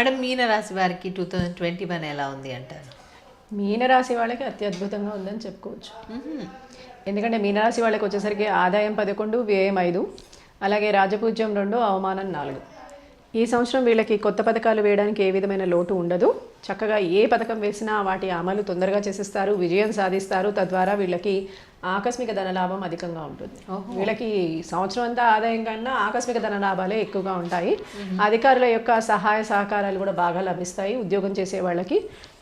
Madam మీన రాశి వారికి two thousand twenty one ఎలా ఉంది అంటారు? మీనరాశి వాళ్ళకి అత్యద్భుతంగా ఉందని చెప్పుకోవచ్చు. ఎందుకంటే మీనరాశి వాళ్ళకి వచ్చేసరికి ఆదాయం పదకొండు వ్యయం ఐదు అలాగే రాజపూజ్యం రెండు అవమానం నాలుగు. ఈ సంవత్సరం వీళ్ళకి కొత్త పథకాలు వేయడానికి ఏ విధమైన లోటు ఉండదు. చక్కగా ఏ పథకం వేసినా వాటి అమలు తొందరగా చేసిస్తారు విజయం సాధిస్తారు. తద్వారా వీళ్ళకి ఆకస్మిక ధనలాభం అధికంగా ఉంటుంది. వీళ్ళకి సంవత్సరం అంతా ఆదాయం కన్నా ఆకస్మిక ధన లాభాలే ఎక్కువగా ఉంటాయి. అధికారుల యొక్క సహాయ సహకారాలు కూడా బాగా లభిస్తాయి ఉద్యోగం చేసే వాళ్ళకి.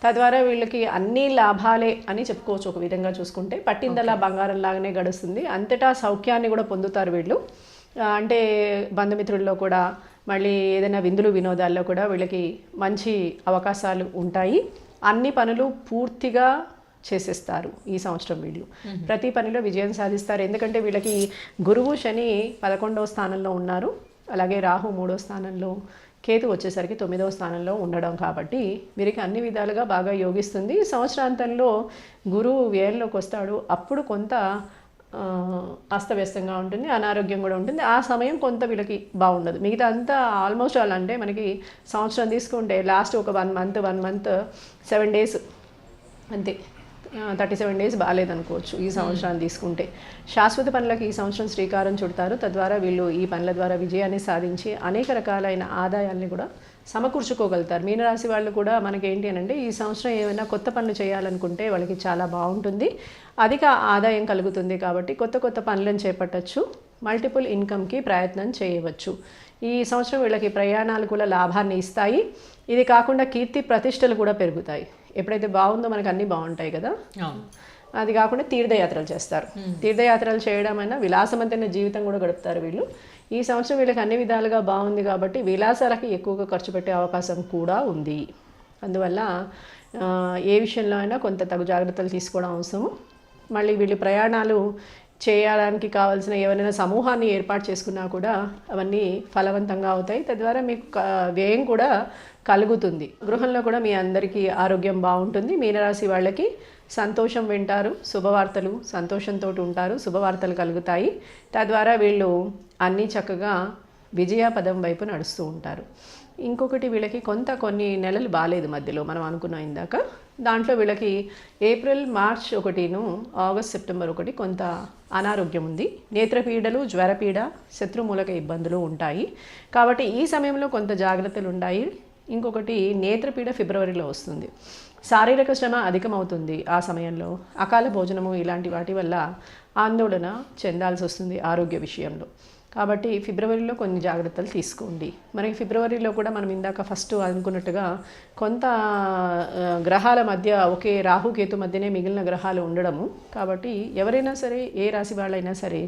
తద్వారా వీళ్ళకి అన్ని లాభాలే అని చెప్పుకోవచ్చు ఒక విధంగా చూసుకుంటే. పట్టిందల్లా బంగారం లాగానే గడుస్తుంది. అంతటా సౌఖ్యాన్ని కూడా పొందుతారు వీళ్ళు. అంటే బంధుమిత్రుల్లో కూడా మళ్ళీ ఏదైనా విందులు వినోదాల్లో కూడా వీళ్ళకి మంచి అవకాశాలు ఉంటాయి. అన్ని పనులు పూర్తిగా చేసేస్తారు ఈ సంవత్సరం వీళ్ళు. ప్రతి పనిలో విజయం సాధిస్తారు. ఎందుకంటే వీళ్ళకి గురువు శని పదకొండవ స్థానంలో ఉన్నారు. అలాగే రాహు మూడో స్థానంలో కేతు వచ్చేసరికి తొమ్మిదవ స్థానంలో ఉండడం కాబట్టి వీరికి అన్ని విధాలుగా బాగా యోగిస్తుంది. సంవత్సరాంతంలో గురువు వ్యయంలోకి వస్తాడు. అప్పుడు కొంత అస్తవ్యస్తంగా ఉంటుంది అనారోగ్యం కూడా ఉంటుంది. ఆ సమయం కొంత వీళ్ళకి బాగుండదు. మిగతా అంతా ఆల్మోస్ట్ ఆల్ అంటే మనకి సంవత్సరం తీసుకుంటే లాస్ట్ ఒక one month one month seven days అంతే. థర్టీ సెవెన్ డేస్ బాగాలేదనుకోవచ్చు ఈ సంవత్సరాన్ని తీసుకుంటే. శాశ్వత పనులకు ఈ సంవత్సరం శ్రీకారం చుడతారు. తద్వారా వీళ్ళు ఈ పనుల ద్వారా విజయాన్ని సాధించి అనేక రకాలైన ఆదాయాల్ని కూడా సమకూర్చుకోగలుగుతారు. మీనరాశి వాళ్ళు కూడా మనకి ఏంటి అని అంటే ఈ సంవత్సరం ఏమైనా కొత్త పనులు చేయాలనుకుంటే వాళ్ళకి చాలా బాగుంటుంది. అధిక ఆదాయం కలుగుతుంది కాబట్టి కొత్త కొత్త పనులను చేపట్టచ్చు. మల్టిపుల్ ఇన్కమ్కి ప్రయత్నం చేయవచ్చు. ఈ సంవత్సరం వీళ్ళకి ప్రయాణాలు కూడా లాభాన్ని ఇస్తాయి. ఇది కాకుండా కీర్తి ప్రతిష్టలు కూడా పెరుగుతాయి. ఎప్పుడైతే బాగుందో మనకు అన్నీ బాగుంటాయి కదా? అది కాకుండా తీర్థయాత్రలు చేస్తారు. తీర్థయాత్రలు చేయడం అయినా విలాసవంతమైన జీవితం కూడా గడుపుతారు వీళ్ళు. ఈ సంవత్సరం వీళ్ళకి అన్ని విధాలుగా బాగుంది కాబట్టి విలాసాలకి ఎక్కువగా ఖర్చు పెట్టే అవకాశం కూడా ఉంది. అందువల్ల ఏ విషయంలో అయినా కొంత తగు జాగ్రత్తలు తీసుకోవడం అవసరము. మళ్ళీ వీళ్ళు ప్రయాణాలు చేయడానికి కావాల్సిన ఏమైనా సమూహాన్ని ఏర్పాటు చేసుకున్నా కూడా అవన్నీ ఫలవంతంగా అవుతాయి. తద్వారా మీకు వ్యయం కూడా కలుగుతుంది. గృహంలో కూడా మీ అందరికీ ఆరోగ్యం బాగుంటుంది. మీనరాశి వాళ్ళకి సంతోషం వింటారు శుభవార్తలు సంతోషంతో ఉంటారు శుభవార్తలు కలుగుతాయి. తద్వారా వీళ్ళు అన్నీ చక్కగా విజయాపదం వైపు నడుస్తూ ఉంటారు. ఇంకొకటి వీళ్ళకి కొంత కొన్ని నెలలు బాగాలేదు మధ్యలో మనం అనుకున్నాం ఇందాక. దాంట్లో వీళ్ళకి ఏప్రిల్ మార్చ్ ఒకటిను ఆగస్ట్ సెప్టెంబర్ ఒకటి కొంత అనారోగ్యం ఉంది. నేత్రపీడలు జ్వరపీడ శత్రుమూలక ఇబ్బందులు ఉంటాయి. కాబట్టి ఈ సమయంలో కొంత జాగ్రత్తలు ఉన్నాయి ఇంకొకటి నేత్రపీడ ఫిబ్రవరిలో వస్తుంది. శారీరక శ్రమ అధికమవుతుంది ఆ సమయంలో. అకాల భోజనము ఇలాంటి వాటి వల్ల ఆందోళన చెందాల్సి వస్తుంది ఆరోగ్య విషయంలో. కాబట్టి ఫిబ్రవరిలో కొన్ని జాగ్రత్తలు తీసుకోండి. మనకి ఫిబ్రవరిలో కూడా మనం ఇందాక ఫస్ట్ అనుకున్నట్టుగా కొంత గ్రహాల మధ్య ఒకే రాహుకేతు మధ్యనే మిగిలిన గ్రహాలు ఉండడము. కాబట్టి ఎవరైనా సరే ఏ రాశి వాళ్ళైనా సరే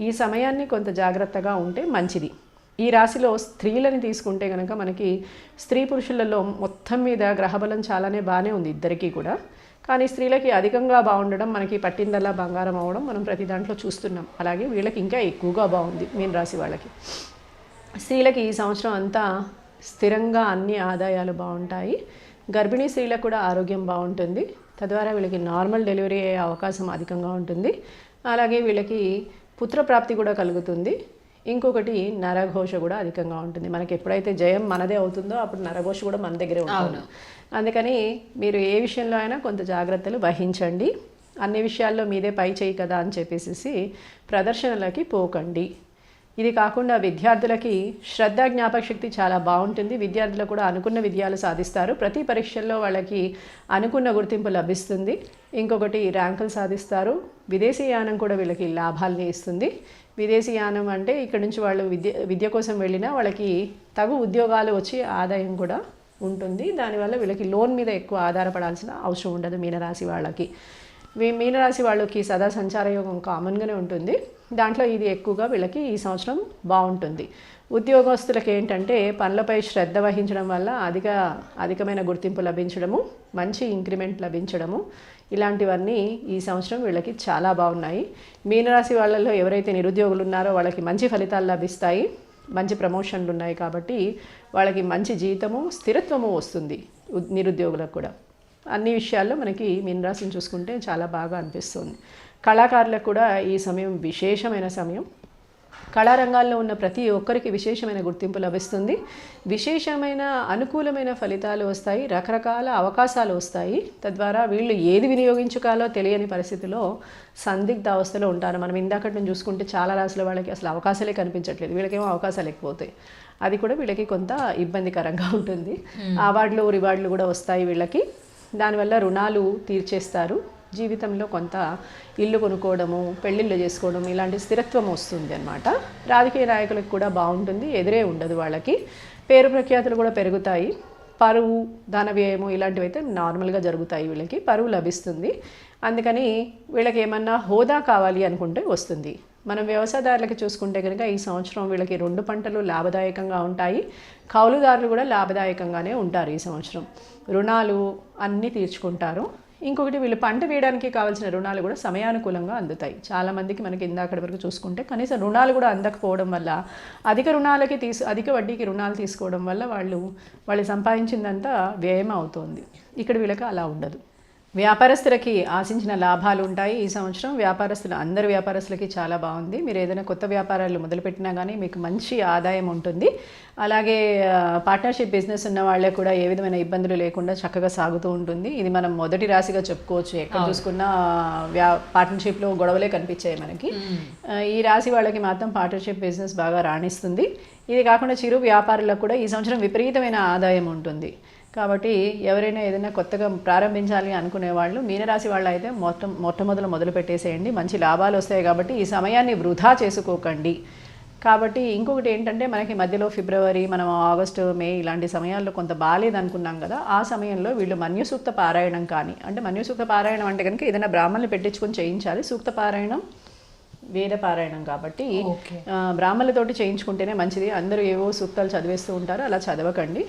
ఈ సమయాన్ని కొంత జాగ్రత్తగా ఉంటే మంచిది. ఈ రాశిలో స్త్రీలని తీసుకుంటే కనుక మనకి స్త్రీ పురుషులలో మొత్తం మీద గ్రహబలం చాలానే బాగానే ఉంది ఇద్దరికీ కూడా. కానీ స్త్రీలకి అధికంగా బాగుండడం మనకి పట్టిందల్లా బంగారం అవ్వడం మనం ప్రతి దాంట్లో చూస్తున్నాం. అలాగే వీళ్ళకి ఇంకా ఎక్కువగా బాగుంది మీన రాశి వాళ్ళకి. స్త్రీలకి ఈ సంవత్సరం అంతా స్థిరంగా అన్ని ఆదాయాలు బాగుంటాయి. గర్భిణీ స్త్రీలకు కూడా ఆరోగ్యం బాగుంటుంది. తద్వారా వీళ్ళకి నార్మల్ డెలివరీ అయ్యే అవకాశం అధికంగా ఉంటుంది. అలాగే వీళ్ళకి పుత్రప్రాప్తి కూడా కలుగుతుంది. ఇంకొకటి నరఘోష కూడా అధికంగా ఉంటుంది. మనకి ఎప్పుడైతే జయం మనదే అవుతుందో అప్పుడు నరఘోష కూడా మన దగ్గరే ఉంటుంది. అందుకని మీరు ఏ విషయంలో అయినా కొంత జాగ్రత్తలు వహించండి. అన్ని విషయాల్లో మీదే పై చేయి కదా అని చెప్పేసి ప్రదర్శనలకి పోకండి. ఇది కాకుండా విద్యార్థులకి శ్రద్ధ జ్ఞాపక శక్తి చాలా బాగుంటుంది. విద్యార్థులు కూడా అనుకున్న విజయాలు సాధిస్తారు. ప్రతి పరీక్షల్లో వాళ్ళకి అనుకున్న గుర్తింపు లభిస్తుంది. ఇంకొకటి ర్యాంకులు సాధిస్తారు. విదేశీ యానం కూడా వీళ్ళకి లాభాలని ఇస్తుంది. విదేశీయానం అంటే ఇక్కడ నుంచి వాళ్ళు విద్య విద్య కోసం వెళ్ళినా వాళ్ళకి తగు ఉద్యోగాలు వచ్చి ఆదాయం కూడా ఉంటుంది. దానివల్ల వీళ్ళకి లోన్ మీద ఎక్కువ ఆధారపడాల్సిన అవసరం ఉండదు మీనరాశి వాళ్ళకి. మీనరాశి వాళ్ళకి సదా సంచార యోగం కామన్గానే ఉంటుంది. దాంట్లో ఇది ఎక్కువగా వీళ్ళకి ఈ సంవత్సరం బాగుంటుంది. ఉద్యోగస్తులకు ఏంటంటే పనులపై శ్రద్ధ వహించడం వల్ల అధిక అధికమైన గుర్తింపు లభించడము మంచి ఇంక్రిమెంట్ లభించడము ఇలాంటివన్నీ ఈ సంవత్సరం వీళ్ళకి చాలా బాగున్నాయి. మీనరాశి వాళ్ళల్లో ఎవరైతే నిరుద్యోగులు ఉన్నారో వాళ్ళకి మంచి ఫలితాలు లభిస్తాయి. మంచి ప్రమోషన్లు ఉన్నాయి కాబట్టి వాళ్ళకి మంచి జీతము స్థిరత్వము వస్తుంది నిరుద్యోగులకు కూడా. అన్ని విషయాల్లో మనకి మీనరాశిని చూసుకుంటే చాలా బాగా అనిపిస్తుంది. కళాకారులకు కూడా ఈ సమయం విశేషమైన సమయం. కళారంగాల్లో ఉన్న ప్రతి ఒక్కరికి విశేషమైన గుర్తింపు లభిస్తుంది. విశేషమైన అనుకూలమైన ఫలితాలు వస్తాయి. రకరకాల అవకాశాలు వస్తాయి. తద్వారా వీళ్ళు ఏది వినియోగించుకోవాలో తెలియని పరిస్థితిలో సందిగ్ధ అవస్థలో ఉంటారు. మనం ఇందాకటి నుంచి చూసుకుంటే చాలా రాసుల వాళ్ళకి అసలు అవకాశాలే కనిపించట్లేదు. వీళ్ళకేమో అవకాశాలు ఎక్కువ అవుతాయి అది కూడా వీళ్ళకి కొంత ఇబ్బందికరంగా ఉంటుంది. అవార్డులు రివార్డులు కూడా వస్తాయి వీళ్ళకి. దానివల్ల రుణాలు తీర్చేస్తారు. జీవితంలో కొంత ఇల్లు కొనుక్కోవడము పెళ్ళిళ్ళు చేసుకోవడం ఇలాంటి స్థిరత్వం వస్తుంది అనమాట రాజకీయ నాయకులకు కూడా బాగుంటుంది ఎదురే ఉండదు వాళ్ళకి. పేరు ప్రఖ్యాతులు కూడా పెరుగుతాయి. పరువు ధన వ్యయము ఇలాంటివి అయితే నార్మల్గా జరుగుతాయి వీళ్ళకి. పరువు లభిస్తుంది. అందుకని వీళ్ళకి ఏమన్నా హోదా కావాలి అనుకుంటే వస్తుంది. మనం వ్యవసాయదారులకి చూసుకుంటే కనుక ఈ సంవత్సరం వీళ్ళకి రెండు పంటలు లాభదాయకంగా ఉంటాయి. కౌలుదారులు కూడా లాభదాయకంగానే ఉంటారు ఈ సంవత్సరం. రుణాలు అన్నీ తీర్చుకుంటారు. ఇంకొకటి వీళ్ళు పంట వేయడానికి కావాల్సిన రుణాలు కూడా సమయానుకూలంగా అందుతాయి. చాలామందికి మనకి ఇందాకటి వరకు చూసుకుంటే కనీసం రుణాలు కూడా అందకపోవడం వల్ల అధిక రుణాలకి తీసు అధిక వడ్డీకి రుణాలు తీసుకోవడం వల్ల వాళ్ళు వాళ్ళు సంపాదించిందంతా వ్యయం అవుతోంది. ఇక్కడ వీళ్ళకి అలా ఉండదు. వ్యాపారస్తులకి ఆశించిన లాభాలు ఉంటాయి ఈ సంవత్సరం. వ్యాపారస్తులు అందరు వ్యాపారస్తులకి చాలా బాగుంది. మీరు ఏదైనా కొత్త వ్యాపారాలు మొదలుపెట్టినా కానీ మీకు మంచి ఆదాయం ఉంటుంది. అలాగే పార్ట్నర్షిప్ బిజినెస్ ఉన్న వాళ్ళకి కూడా ఏ విధమైన ఇబ్బందులు లేకుండా చక్కగా సాగుతూ ఉంటుంది. ఇది మనం మొదటి రాశిగా చెప్పుకోవచ్చు. ఎక్కడ చూసుకున్నా వ్యా పార్ట్నర్షిప్లో గొడవలే కనిపించాయి మనకి. ఈ రాశి వాళ్ళకి మాత్రం పార్ట్నర్షిప్ బిజినెస్ బాగా రాణిస్తుంది. ఇది కాకుండా చిరు వ్యాపారులకు కూడా ఈ సంవత్సరం విపరీతమైన ఆదాయం ఉంటుంది. కాబట్టి ఎవరైనా ఏదైనా కొత్తగా ప్రారంభించాలి అనుకునే వాళ్ళు మీనరాశి వాళ్ళు అయితే మొత్తం మొట్టమొదలు మొదలు పెట్టేసేయండి. మంచి లాభాలు వస్తాయి కాబట్టి ఈ సమయాన్ని వృధా చేసుకోకండి. కాబట్టి ఇంకొకటి ఏంటంటే మనకి మధ్యలో ఫిబ్రవరి మనం ఆగస్టు మే ఇలాంటి సమయాల్లో కొంత బాగాలేదు అనుకున్నాం కదా ఆ సమయంలో వీళ్ళు మన్యుసూక్త పారాయణం కానీ అంటే మన్యుసూక్త పారాయణం అంటే కనుక ఏదైనా బ్రాహ్మణులు పెట్టించుకొని చేయించాలి. సూక్త పారాయణం వేద పారాయణం కాబట్టి బ్రాహ్మణులతోటి చేయించుకుంటేనే మంచిది. అందరూ ఏవో సూక్తాలు చదివేస్తూ ఉంటారు అలా చదవకండి.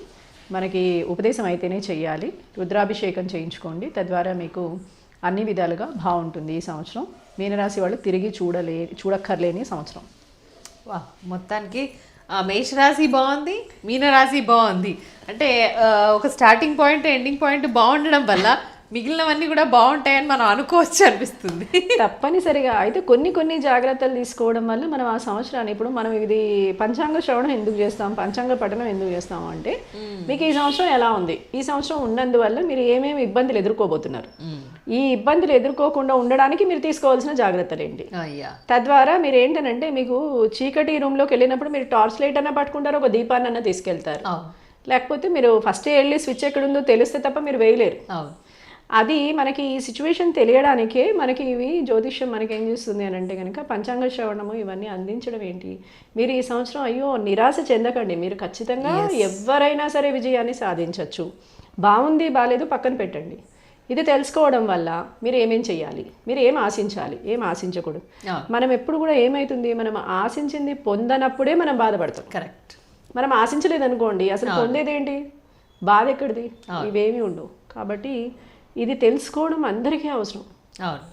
మనకి ఉపదేశం అయితేనే చేయాలి రుద్రాభిషేకం చేయించుకోండి. తద్వారా మీకు అన్ని విధాలుగా బాగుంటుంది ఈ సంవత్సరం. మీనరాశి వాళ్ళు తిరిగి చూడలే చూడక్కర్లేని సంవత్సరం. వా మొత్తానికి మేషరాశి బాగుంది మీనరాశి బాగుంది. అంటే ఒక స్టార్టింగ్ పాయింట్ ఎండింగ్ పాయింట్ బాగుండడం వల్ల మిగిలినవన్నీ కూడా బాగుంటాయని మనం అనుకోవచ్చు అనిపిస్తుంది. తప్పనిసరిగా. అయితే కొన్ని కొన్ని జాగ్రత్తలు తీసుకోవడం వల్ల మనం ఆ సంవత్సరాన్ని ఇప్పుడు మనం ఇది పంచాంగ శ్రవణం ఎందుకు చేస్తాం పంచాంగ పఠనం ఎందుకు చేస్తాం అంటే మీకు ఈ సంవత్సరం ఎలా ఉంది? ఈ సంవత్సరం ఉన్నందువల్ల మీరు ఏమేమి ఇబ్బందులు ఎదుర్కోబోతున్నారు? ఈ ఇబ్బందులు ఎదుర్కోకుండా ఉండడానికి మీరు తీసుకోవాల్సిన జాగ్రత్తలు ఏంటి? తద్వారా మీరు ఏంటనంటే మీకు చీకటి రూమ్లోకి వెళ్ళినప్పుడు మీరు టార్చ్ లైట్ అన్న పట్టుకుంటారు ఒక దీపాన్ని అన్న తీసుకెళ్తారు లేకపోతే మీరు ఫస్ట్ వెళ్ళి స్విచ్ ఎక్కడుందో తెలిస్తే తప్ప మీరు వేయలేరు. అది మనకి ఈ సిచ్యువేషన్ తెలియడానికే మనకి ఇవి జ్యోతిష్యం మనకి ఏం చేస్తుంది అని అంటే కనుక పంచాంగ శ్రవణము ఇవన్నీ అందించడం ఏంటి? మీరు ఈ సంవత్సరం అయ్యో నిరాశ చెందకండి. మీరు ఖచ్చితంగా ఎవరైనా సరే విజయాన్ని సాధించవచ్చు బాగుంది బాగాలేదు పక్కన పెట్టండి. ఇది తెలుసుకోవడం వల్ల మీరు ఏమేం చేయాలి మీరు ఏం ఆశించాలి? ఏం ఆశించకూడదు. మనం ఎప్పుడు కూడా ఏమవుతుంది మనం ఆశించింది పొందనప్పుడే మనం బాధపడతాం. కరెక్ట్ మనం ఆశించలేదు అనుకోండి అసలు పొందేదేంటి? బాధ ఎక్కడిది? ఇవేమీ ఉండవు. కాబట్టి ఇది తెలుసుకోవడం అందరికీ అవసరం. అవును.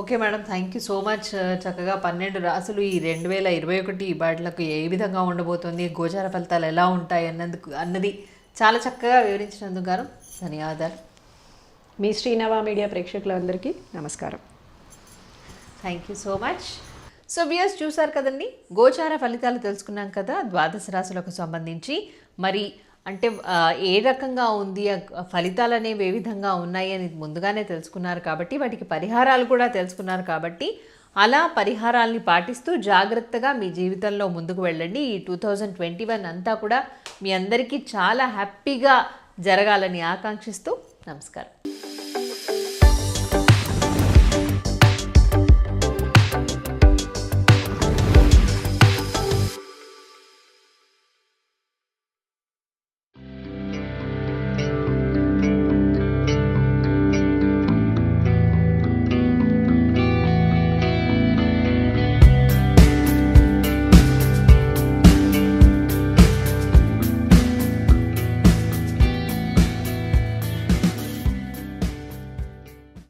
Okay madam thank you so much చక్కగా పన్నెండు రాసులు ఈ రెండు వేల ఇరవై ఒకటి బాటలకు ఏ విధంగా ఉండబోతుంది గోచార ఫలితాలు ఎలా ఉంటాయి అన్నందుకు అన్నది చాలా చక్కగా వివరించినందుకు గాను ధన్యవాదాలు. మీ శ్రీనవా మీడియా ప్రేక్షకులందరికీ నమస్కారం. Thank you so much so viewers చూసారు కదండి గోచార ఫలితాలు తెలుసుకున్నాం కదా ద్వాదశ రాశులకు సంబంధించి. మరి అంటే ఏ రకంగా ఉంది ఫలితాలు అనేవి ఏ విధంగా ఉన్నాయి అని ముందుగానే తెలుసుకున్నారు కాబట్టి వాటికి పరిహారాలు కూడా తెలుసుకున్నారు కాబట్టి అలా పరిహారాల్ని పాటిస్తూ జాగ్రత్తగా మీ జీవితంలో ముందుకు వెళ్ళండి. ఈ టూ థౌజండ్ ట్వంటీ వన్ అంతా కూడా మీ అందరికీ చాలా హ్యాపీగా జరగాలని ఆకాంక్షిస్తూ నమస్కారం.